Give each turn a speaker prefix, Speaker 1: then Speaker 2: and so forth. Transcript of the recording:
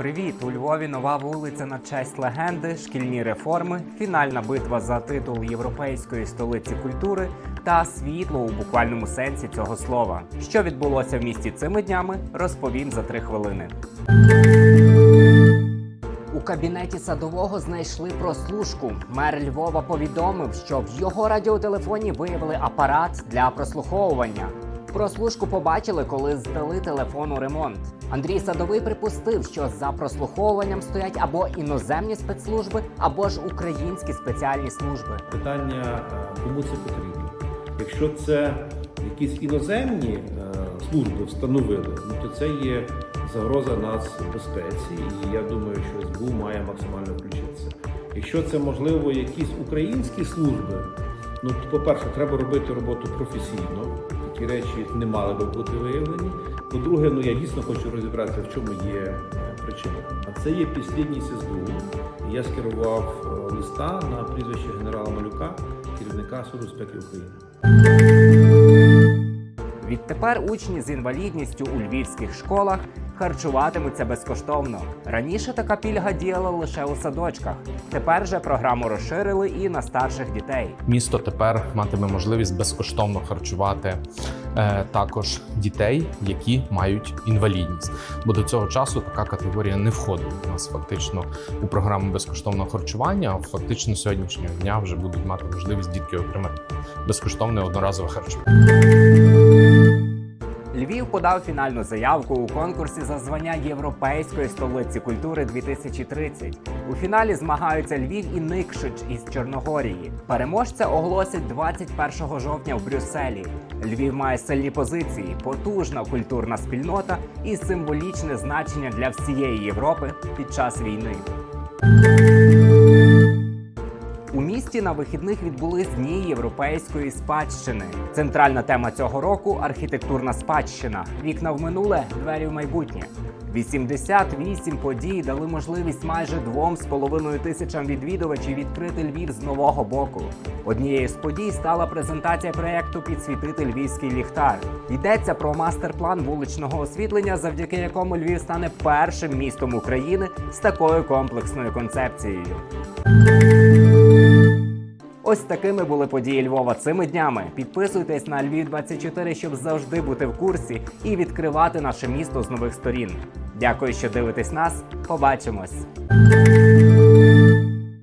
Speaker 1: Привіт! У Львові нова вулиця на честь легенди, шкільні реформи, фінальна битва за титул європейської столиці культури та світло у буквальному сенсі цього слова. Що відбулося в місті цими днями, розповім за три хвилини. У кабінеті садового знайшли прослушку. Мер Львова повідомив, що в його радіотелефоні виявили апарат для прослуховування. Прослушку побачили, коли здали телефону ремонт. Андрій Садовий припустив, що за прослуховуванням стоять або іноземні спецслужби, або ж українські спеціальні служби.
Speaker 2: Питання, е, кому це потрібно. Якщо це якісь іноземні е, служби встановили, ну то це є загроза нас безпеці, і я думаю, що СБУ має максимально включитися. Якщо це можливо якісь українські служби, ну то по-перше, треба робити роботу професійно. Такі речі не мали би бути виявлені. По-друге, ну я дійсно хочу розібратися, в чому є е, причина. А це є підслідність СБУ. Я скерував е, листа на прізвище генерала Малюка, керівника Суду безпеки України.
Speaker 1: Відтепер учні з інвалідністю у львівських школах харчуватимуться безкоштовно. Раніше така пільга діяла лише у садочках. Тепер же програму розширили і на старших дітей.
Speaker 3: Місто тепер матиме можливість безкоштовно харчувати е, також дітей, які мають інвалідність. Бо до цього часу така категорія не входила у нас фактично у програму безкоштовного харчування. Фактично сьогоднішнього дня вже будуть мати можливість дітки отримати безкоштовне одноразове харчування.
Speaker 1: Подав фінальну заявку у конкурсі за звання Європейської столиці культури 2030. У фіналі змагаються Львів і Никшич із Чорногорії. Переможця оголосять 21 жовтня в Брюсселі. Львів має сильні позиції, потужна культурна спільнота і символічне значення для всієї Європи під час війни. У місті на вихідних відбулись дні європейської спадщини. Центральна тема цього року архітектурна спадщина. Вікна в минуле, двері в майбутнє. 88 подій дали можливість майже двом з половиною тисячам відвідувачів відкрити Львів з нового боку. Однією з подій стала презентація проєкту Підсвітити львівський ліхтар. Йдеться про мастер-план вуличного освітлення, завдяки якому Львів стане першим містом України з такою комплексною концепцією. Ось такими були події Львова цими днями. Підписуйтесь на Львів 24, щоб завжди бути в курсі і відкривати наше місто з нових сторін. Дякую, що дивитесь нас. Побачимось!